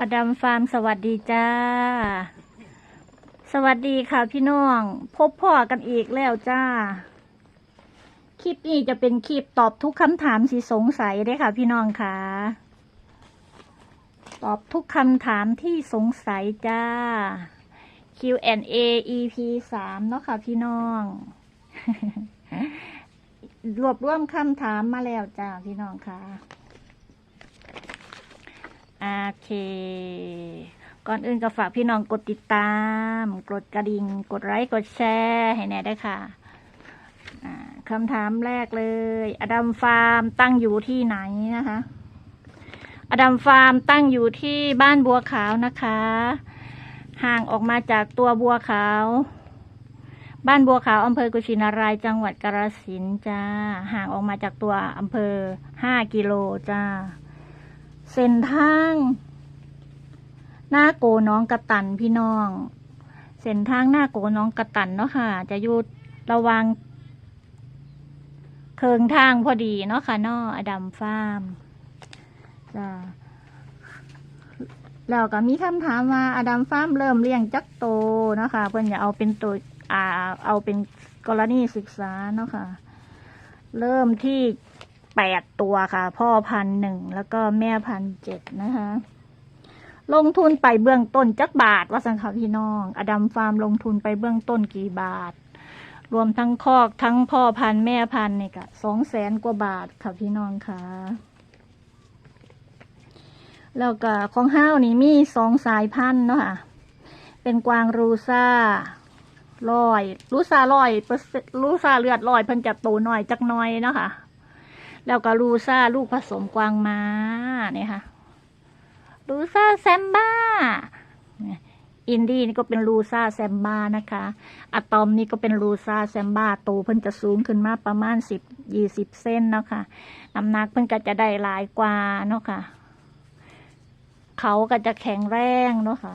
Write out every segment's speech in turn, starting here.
อดัมฟาร์มสวัสดีจ้า สวัสดีค่ะพี่น้อง พบพ่อกันอีกแล้วจ้า คลิปนี้จะเป็นคลิปตอบทุกคำถามที่สงสัยเด้ค่ะ พี่น้องค่ะ ตอบทุกคำถามที่สงสัยจ้า Q&A EP สามเนาะค่ะพี่น้อง รวบรวมคำถามมาแล้วจ้าพี่น้องค่ะ โอเค ก่อนอื่นก็ฝากพี่น้องกดติดตาม กดกระดิ่ง กดไลค์ กดแชร์ ให้แน่ได้ค่ะคำถามแรกเลย อดัมฟาร์มตั้งอยู่ที่ไหนนะคะ อดัมฟาร์มตั้งอยู่ที่บ้านบัวขาวนะคะ ห่างออกมาจากตัวบัวขาว บ้านบัวขาวอำเภอกุชินารายจังหวัดกาฬสินจ้า ห่างออกมาจากตัวอำเภอห้ากิโลจ้า เส้นทาง หน้าโกน้องกระตันพี่น้อง เส้นทางหน้าโกน้องกระตันเนาะค่ะ จะอยู่ระวังเคิงทางพอดีเนาะค่ะนาะอดัมฟาร์มจ้าแล้วก็มีคำถามว่าอดัมฟาร์มเริ่มเลี้ยงจักโตเนาะค่ะเพิ่อนจะเอาเป็นตัวอ่าเอาเป็นกรณีศึกษาเนาะค่ะ เริ่มที่ แปดตัวค่ะ พ่อพันหนึ่งแล้วก็แม่พันเจ็ดนะคะ ลงทุนไปเบื้องต้นจักบาทว่าสังค่ะพี่น้อง อดัมฟาร์มลงทุนไปเบื้องต้นกี่บาท รวมทั้งคอกทั้งพ่อพันแม่พันนี่ก็สองแสนกว่าบาทค่ะพี่น้องค่ะแล้วก็ของห้าวนี่มีสองสายพันธุ์เนาะค่ะ เป็นกวางรูซาลอยรูซาลอยรูซาเลือดลอยเพิ่นจะโตหน่อยจักน้อยเนาะค่ะ แล้วก็ลูซ่าลูกผสมกวางม้าเนี่ยค่ะ ลูซ่าแซมบ้า อินดี้นี่ก็เป็นลูซ่าแซมบ้านะคะ อะตอมนี่ก็เป็นลูซ่าแซมบ้าโตเพิ่นจะสูงขึ้นมาประมาณสิบยี่สิบเส้นเนาะค่ะ น้ำหนักเพิ่นก็จะได้หลายกว่าเนาะค่ะ เขาก็จะแข็งแรงเนาะค่ะ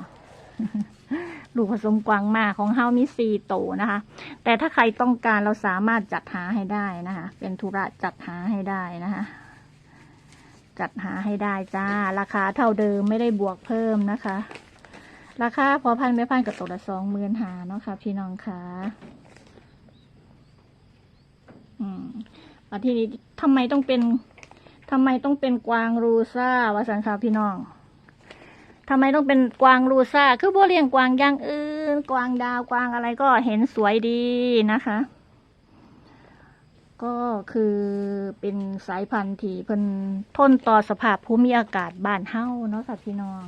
ลูกผสมกวางมาของเฮามีสี่โตนะคะ แต่ถ้าใครต้องการเราสามารถจัดหาให้ได้นะคะ เป็นธุระจัดหาให้ได้นะคะ จัดหาให้ได้จ้า ราคาเท่าเดิมไม่ได้บวกเพิ่มนะคะ ราคาพอพันไม่พันกับตัวละสองหมื่นหาเนาะค่ะพี่น้องคะอืมที่นี้ทำไมต้องเป็นทำไมต้องเป็นกวางรูซ่าวาสันค่ะพี่น้อง ทำไมต้องเป็นกวางลูซ่า คือบ่เลี้ยงกวางย่างอื่น กวางดาวกวางอะไรก็เห็นสวยดีนะคะ ก็คือเป็นสายพันธุ์ที่เพิ่นทนต่อสภาพภูมิอากาศบ้านเฮาเนาะค่ะพี่น้อง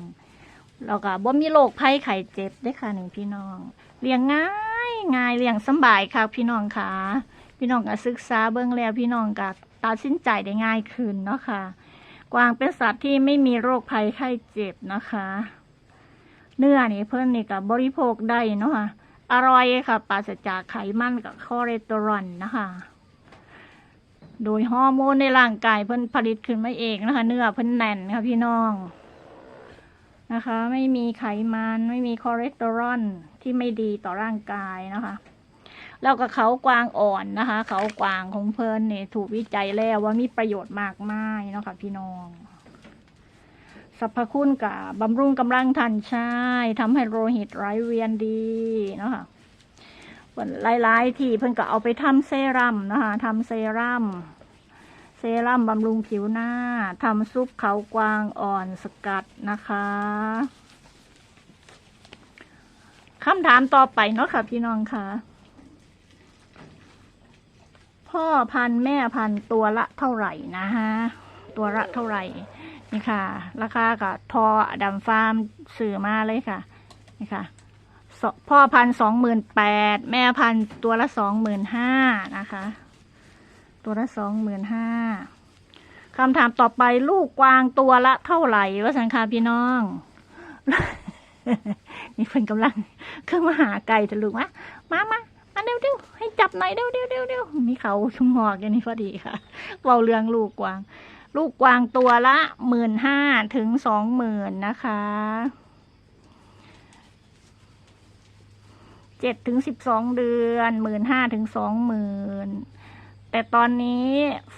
แล้วก็บ่มีโรคภัยไข้เจ็บได้ค่ะหนี่งพี่น้อง เลี้ยงง่ายง่ายเลี้ยงสบายค่ะพี่น้องค่ะ พี่น้องก็ศึกษาเบิ่งแล้วพี่น้องก็ตัดสินใจได้ง่ายขึ้นเนาะค่ะ กวางเป็นสัตว์ที่ไม่มีโรคภัยไข้เจ็บนะคะ เนื้อนี่เพิ่นนี่กับบริโภคได้เนาะคะอร่อยค่ะปราศจากไขมันกับคอเลสเตอรอลนะคะ โดยฮอร์โมนในร่างกายเพิ่นผลิตขึ้นมาเองนะคะ เนื้อเพิ่นแน่นค่ะพี่น้องนะคะ ไม่มีไขมันไม่มีคอเลสเตอรอลที่ไม่ดีต่อร่างกายนะคะ แล้วก็เขากวางอ่อนนะคะ เขากวางของเพลินเนี่ยถูกวิจัยแล้วว่ามีประโยชน์มากมายเนาะค่ะพี่น้องสรรพคุณกับบำรุงกำลังทันใช่ทำให้โลหิตไหลเวียนดีเนาะค่ะหลายๆที่เพิ่นก็เอาไปทำเซรั่มนะคะทำเซรั่มเซรั่มบำรุงผิวหน้าทำซุปเขากวางอ่อนสกัดนะคะคำถามต่อไปเนาะค่ะพี่น้องค่ะ พ่อพันแม่พันตัวละเท่าไหร่นะฮะ ตัวละเท่าไหร่ นี่ค่ะ ราคากับทอดำฟาร์มสื่อมาเลยค่ะ นี่ค่ะ พ่อพันสองหมื่นแปดแม่พันตัวละสองหมื่นห้านะคะ ตัวละสองหมื่นห้าคำถามต่อไปลูกกวางตัวละเท่าไหร่วะสังคาพี่น้อง นี่เพิ่นกำลังเครื่องมาหาไก่ทะลุมะมามามา เร็วเร็วให้จับหน่อยเร็วเร็วเร็วเร็วมีเขาชุ่มหอกอย่างนี้พอดีค่ะเบาเรื่องลูกกวาง ลูกกวางตัวละหมื่นห้าถึงสองหมื่นนะคะเจ็ดถึงสิบสองเดือนหมื่นห้าถึงสองหมื่นแต่ตอนนี้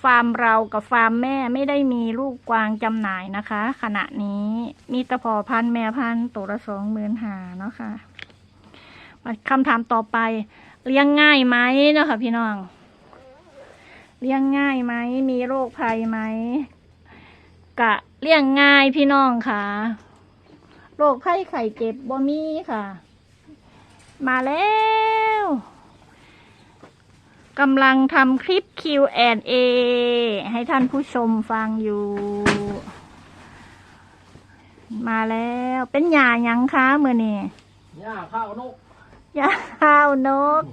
ฟาร์มเรากับฟาร์มแม่ไม่ได้มีลูกกวางจำหน่ายนะคะ ขณะนี้มีตะพอพันแม่พันตัวละสองหมื่นหาเนาะค่ะคำถามต่อไป เลี้ยงง่ายไหมเนาะค่ะพี่น้อง เลี้ยงง่ายไหม มีโรคภัยไหม กะเลี้ยงง่ายพี่น้องค่ะ โรคไข้ไข่เจ็บบ่มีค่ะ มาแล้วกำลังทำคลิป Q&A ให้ท่านผู้ชมฟังอยู่ มาแล้วเป็นหยาหยังคะมือนี่ยาข้าวนก ยาขาวนก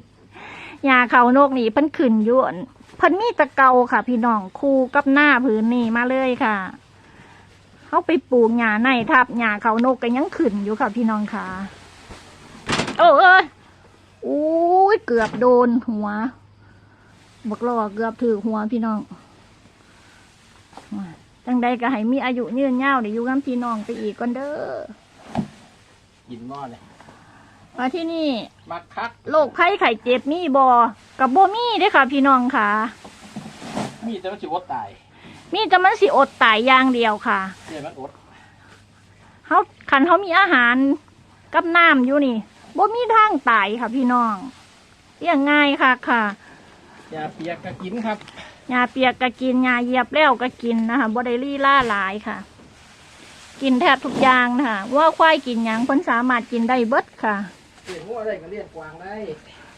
ยาขาวนกนี่เพิ่นขึ้นอยุ่อั่นเพิ่นมีตะเกาค่ะ พี่น้องคู่กับหน้าผืนนี่มาเลยค่ะเขาไปปลูกหญ้าในทับหญ้าเขานกก็ยังขึ้นอยู่ค่ะ พี่น้องค่ะโอ้เอ้ยอุ้ยเกือบโดนหัวบักหลอกเกือบถือหัวพี่น้องจังใดก็ให้มีอายุยืนยาวเดี๋ยวอยู่กับพี่น้องไปอีกก่อนเด้อกินหม้อเลย มาที่นี่มักคัก โรคไข้ไข้เจ็บมีบอกับบ่มีเด้อค่ะ พี่น้องค่ะ มีแต่มันสิอดตายมีแต่มันสิอดตายอย่างเดียวค่ะเนี่ยมันอดเขาขันเขามีอาหารกับน้ำอยู่นี่บ่มีทางตายค่ะ พี่น้องเลี้ยงง่ายค่ะค่ะยาเปียกก็กินครับยาเปียกก็กินยาเหยียบแล้วก็กินนะคะบ่ได้ลี่ล่าหลายค่ะ กินแทบทุกอย่างนะคะว่าควายกินหยังเพิ่นสามารถกินได้เบิดค่ะ เลี้ยงหัวได้ก็เลี้ยงกวางได้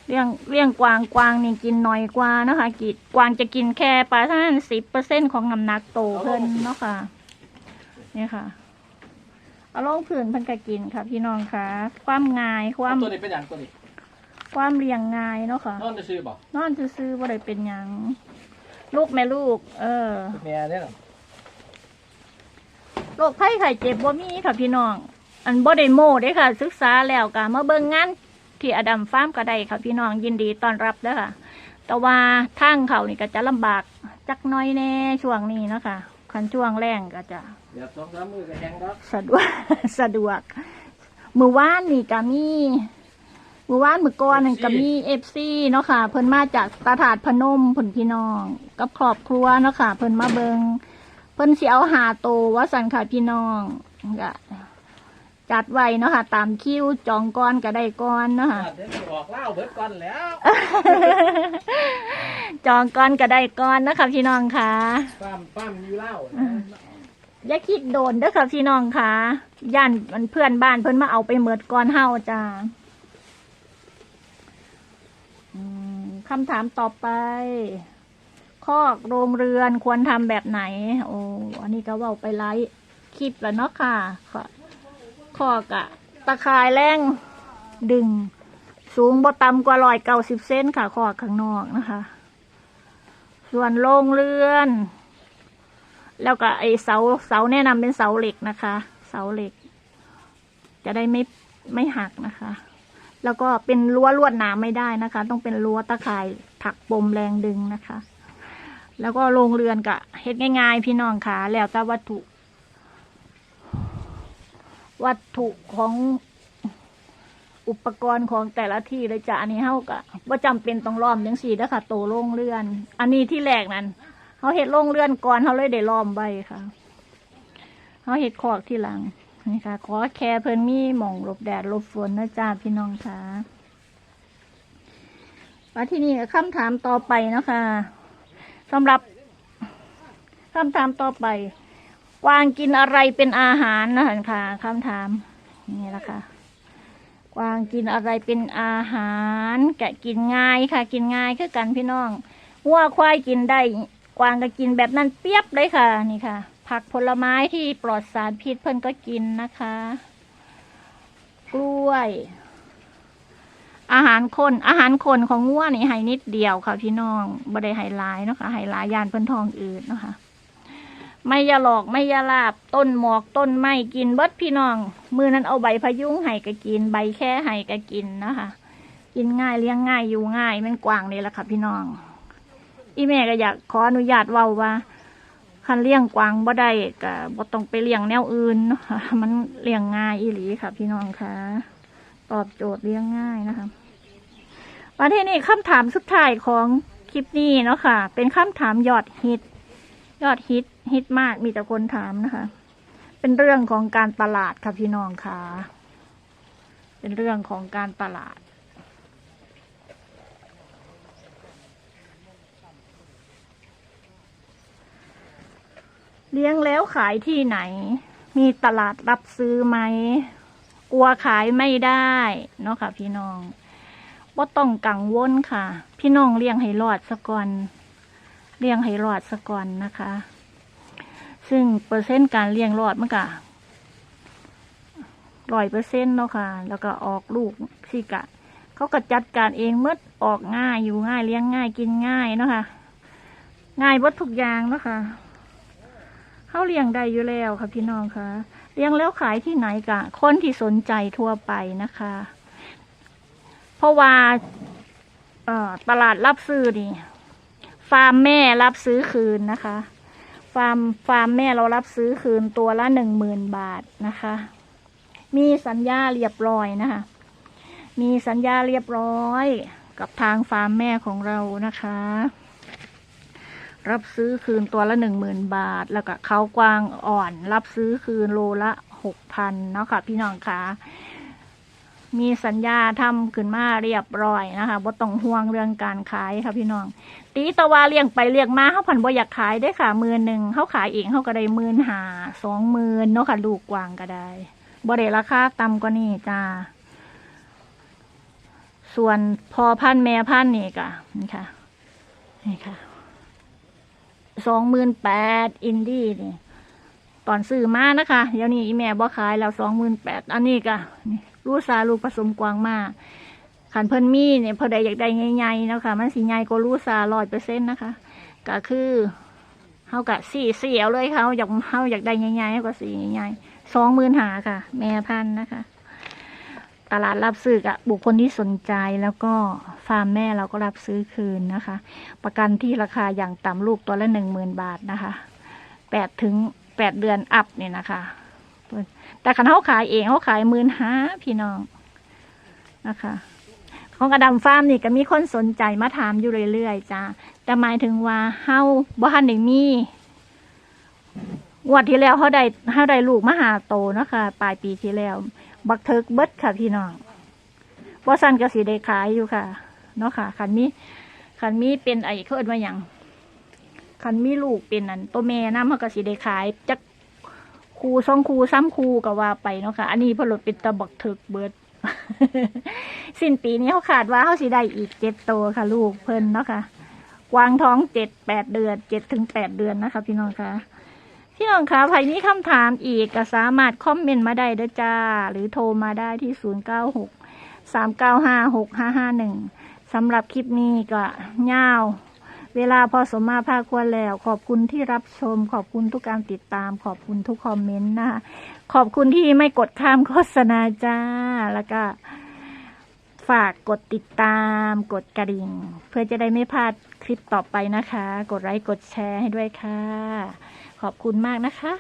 เลี้ยงเลี้ยงกวางกวางนี่กินน้อยกว่านะคะกินกวางจะกินแค่ประมาณสิบเปอร์เซ็นของน้ำหนักโตเพิ่นเนาะค่ะเนี่ยค่ะเอาลงผื่นเพิ่นก็กินค่ะ พี่น้องค่ะ ความง่ายความตัวนี้เป็นอย่างตัวนี้ความเลี้ยงง่ายเนาะค่ะนอนจะซื้อบ่นอนซื่อๆบ่ได้เป็นหยังลูกแม่ลูก เออแม่เนี่ยน่ะโรคไข้ไข้เจ็บบ่มีค่ะพี่น้อง อันบ่ได้โม่เด้ค่ะ ศึกษาแล้วก็มาเบิ่งงานที่อดัมฟาร์มก็ได้ค่ะพี่น้องยินดีต้อนรับเด้อค่ะ แต่ว่าทางเขานี่ก็จะลำบากจักหน้อยแน่ช่วงนี้เนาะค่ะคันช่วงแรงก็จะเดี๋ยวสองสามมือก็แข็งครับสะดวกสะดวกมือว่านนี่ก็มีมือว่านมือก่อนนั่นก็มีเอฟซีเนาะค่ะ เพิ่นมาจากตาถาดพนมผลพี่น้อง กับครอบครัวเนาะค่ะ เพิ่นมาเบิงเพิ่นสิเอาหาโตวว่าสันค่ะพี่น้องก็ จัดไว้เนาะค่ะ ตามคิวจองก้อนก็ได้ก้อนเนาะค่ะ เดี๋ยวสิออกเหล้าเบิดก่อนแล้วจองก้อนก็ได้ก้อนนะคะพี่น้องค่ะ ปั้มปั้มอยู่เหล้าอย่าคิดโดนเด้อค่ะพี่น้องค่ะย่านมันเพื่อนบ้านเพิ่นมาเอาไปเมิดก่อนเฮาจ้าอืมคำถามต่อไป คอกโรงเรือนควรทำแบบไหน โอ้อันนี้ก็เว่าไปไลฟ์คลิปแล้วเนาะค่ะค่ะ คอกอะตะข่ายแรงดึง สูงบ่ต่ำกว่ารอยเก้าสิบเซนค่ะคอกข้างนอกนะคะ ส่วนโรงเรือน แล้วก็ไอเสาเสาแนะนำเป็นเสาเหล็กนะคะ เสาเหล็ก จะได้ไม่ไม่หักนะคะ แล้วก็เป็นรั้วลวดหนามไม่ได้นะคะ ต้องเป็นรั้วตะข่ายถักปมแรงดึงนะคะ แล้วก็โรงเรือนก็เฮ็ดง่าย ๆ พี่น้องค่ะแล้วแต่วัตถุ วัตถุของอุปกรณ์ของแต่ละที่เลยจ้ะอันนี้เฮาก็ว่าจำเป็นต้องล้อมจังสี่นะคะโตโรงเรือน อันนี้ที่แรกนั้นเขาเห็ดโรงเรือนก่อนเขาเลยได้ล้อมใบค่ะเขาเห็ดคอกที่หลังนี่ค่ะ ขอแค่เพิ่นมีหม่องหลบแดดหลบฝนนะจ้าพี่น้องค่ะมาที่นี่คำถามต่อไปนะคะสำหรับคำถามต่อไป วางกินอะไรเป็นอาหารนะคะค่ะคำถามนี่แหละค่ะวางกินอะไรเป็นอาหารแกะกินง่ายค่ะ กินง่ายคือกันพี่น้องวัวควายกินได้กวางก็กินแบบนั้นเปียบเลยค่ะ นี่ค่ะ ผักผลไม้ที่ปลอดสารพิษเพิ่นก็กินนะคะ กล้วย อาหารคนอาหารคนของงัวนี่ให้นิดเดียวค่ะ พี่น้องบ่ได้ให้หลายเนาะค่ะให้หลายยานเพิ่นทองอืดเนาะค่ะ ไม่ยาหลอกไม่ยาลาบ ต้นหมอกต้นไม้กินเบิดพี่น้อง มือนั้นเอาใบพยุงให้ก็กิน ใบแค่ให้ก็กินนะคะกินง่ายเลี้ยงง่ายอยู่ง่ายมันกวางนี่แหละค่ะพี่น้อง อีแม่ก็อยากขออนุญาตเว้าว่าคันเลี้ยงกวางบ่ได้ก็บ่ต้องไปเลี้ยงแนวอื่นนะคะมันเลี้ยงง่ายอีหลีค่ะ พี่น้องค่ะ ตอบโจทย์เลี้ยงง่ายนะคะประเทศนี้คำถามสุดท้ายของคลิปนี้เนาะค่ะ เป็นคำถามยอดฮิต ยอดฮิตฮิตมากมีแต่คนถามนะคะ เป็นเรื่องของการตลาดค่ะพี่น้องค่ะ เป็นเรื่องของการตลาด เลี้ยงแล้วขายที่ไหน มีตลาดรับซื้อไหม กลัวขายไม่ได้เนาะค่ะพี่น้องว่าต้องกังวลค่ะ พี่น้องเลี้ยงให้รอดสะก่อน เลี้ยงให้รอดสะก่อนนะคะ ซึ่งเปอร์เซ็นต์การเลี้ยงรอดมันก็ร้อยเปอร์เซ็นต์เนาะค่ะ แล้วก็ออกลูกสิกะ เขาก็จัดการเองเมื่อออกง่ายอยู่ง่ายเลี้ยงง่ายกินง่ายเนาะค่ะ ง่ายวัดทุกอย่างเนาะค่ะเขาเลี้ยงได้อยู่แล้วค่ะพี่น้องค่ะ เลี้ยงแล้วขายที่ไหนกะ คนที่สนใจทั่วไปนะคะ เพราะว่าตลาดรับซื้อนี่าร์มแม่รับซื้อคืนนะคะ ฟาร์มฟาร์มแม่เรารับซื้อคืนตัวละหนึ่งหมื่นบาทนะคะ มีสัญญาเรียบร้อยนะคะ มีสัญญาเรียบร้อยกับทางฟาร์มแม่ของเรานะคะ รับซื้อคืนตัวละหนึ่งหมื่นบาท แล้วก็เขากวางอ่อน รับซื้อคืนโลละหกพันเนาะค่ะพี่น้องคะ มีสัญญาทำขึ้นมาเรียบร้อยนะคะบ่ต้องห่วงเรื่องการขายค่ะพี่น้อง ตีตะวาเลี้ยงไปเลี้ยงมาเขาผันบ่อยากขายได้ค่ะมือหนึ่งเขาขายเองเขาก็ได้หมื่นหาสองหมื่นเนาะค่ะ ลูกกวางก็ได้บ่ได้ราคาต่ำกว่านี้จ้าส่วนพอพันแม่พันนี่ก็นี่ค่ะนี่ค่ะสองหมื่นแปดอินดี้นี่ตอนซื้อมานะคะ เดี๋ยวนี้อีแม่บ่ขายแล้วสองหมื่นแปดอันนี้ก็นี่ ลูกสาลูกผสมกวางมาขันเพิ่นมีเนี่ยพอได้อยากได้ใหญ่ๆนะคะมันสีใหญ่กว่าลูกสาร้อยเปอร์เซ็นต์นะคะก็คือเฮากะสี่เสียวเลยเขาอยากเฮาอยากได้ใหญ่ๆเฮาก็สีใหญ่สองหมื่นหาค่ะ แม่พันนะคะ ตลาดรับซื้อกับบุคคลที่สนใจแล้วก็ฟาร์มแม่เราก็รับซื้อคืนนะคะ ประกันที่ราคาอย่างต่ำลูกตัวละหนึ่งหมื่นบาทนะคะแปดถึงแปดเดือนอัพเนี่ยนะคะ แต่คันเขาขายเองเขาขายหมื่นห้าพี่น้องนะคะ ของอดัมฟาร์มนี่ก็มีคนสนใจมาถามอยู่เรื่อยๆจ้าแต่หมายถึงว่าเฮาบ่ทันได้มีงวดที่แล้วเขาได้เขาได้ลูกมหาโตนะคะปลายปีที่แล้ว บักเทิกเบิดค่ะพี่น้องว่าสันก็สีได้ขายอยู่ค่ะ เนาะค่ะคันมีคันมีเป็นไอ้เขาเอิ้นว่าหยังคันมีลูกเป็นอันตัวแม่น้ำเขาก็สีได้ขายจัก คูสองคูซ้ำคูก็ว่าไปเนาะค่ะ อันนี้เพนลดเป็นตะบักเทิกเบิด สิ้นปีนี้เขาขาดว่าเขาสิได้อีกเจ็ดตัวค่ะ ลูกเพิ่นเนาะค่ะกวางท้องเจ็ดแปดเดือนเจ็ดถึงแปดเดือนนะคะ พี่น้องคะพี่น้องคะใครมีคำถามอีกก็สามารถคอมเมนต์มาได้เด้อจ้า หรือโทรมาได้ที่ศูนย์เก้าหกสามเก้าห้าหกห้าห้าหนึ่งสำหรับคลิปนี้ก็เงาว เวลาพอสมมาภาคควรแล้ว ขอบคุณที่รับชม ขอบคุณทุกการติดตาม ขอบคุณทุกคอมเมนต์นะคะขอบคุณที่ไม่กดข้ามโฆษณาจ้า แล้วก็ ฝากกดติดตาม กดกระดิ่ง เพื่อจะได้ไม่พลาดคลิปต่อไปนะคะ กดไลค์กดแชร์ให้ด้วยค่ะ ขอบคุณมากนะคะ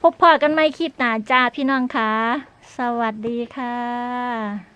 พบพอกันไม่คลิปหนาจ้าพี่น้องคะสวัสดีค่ะ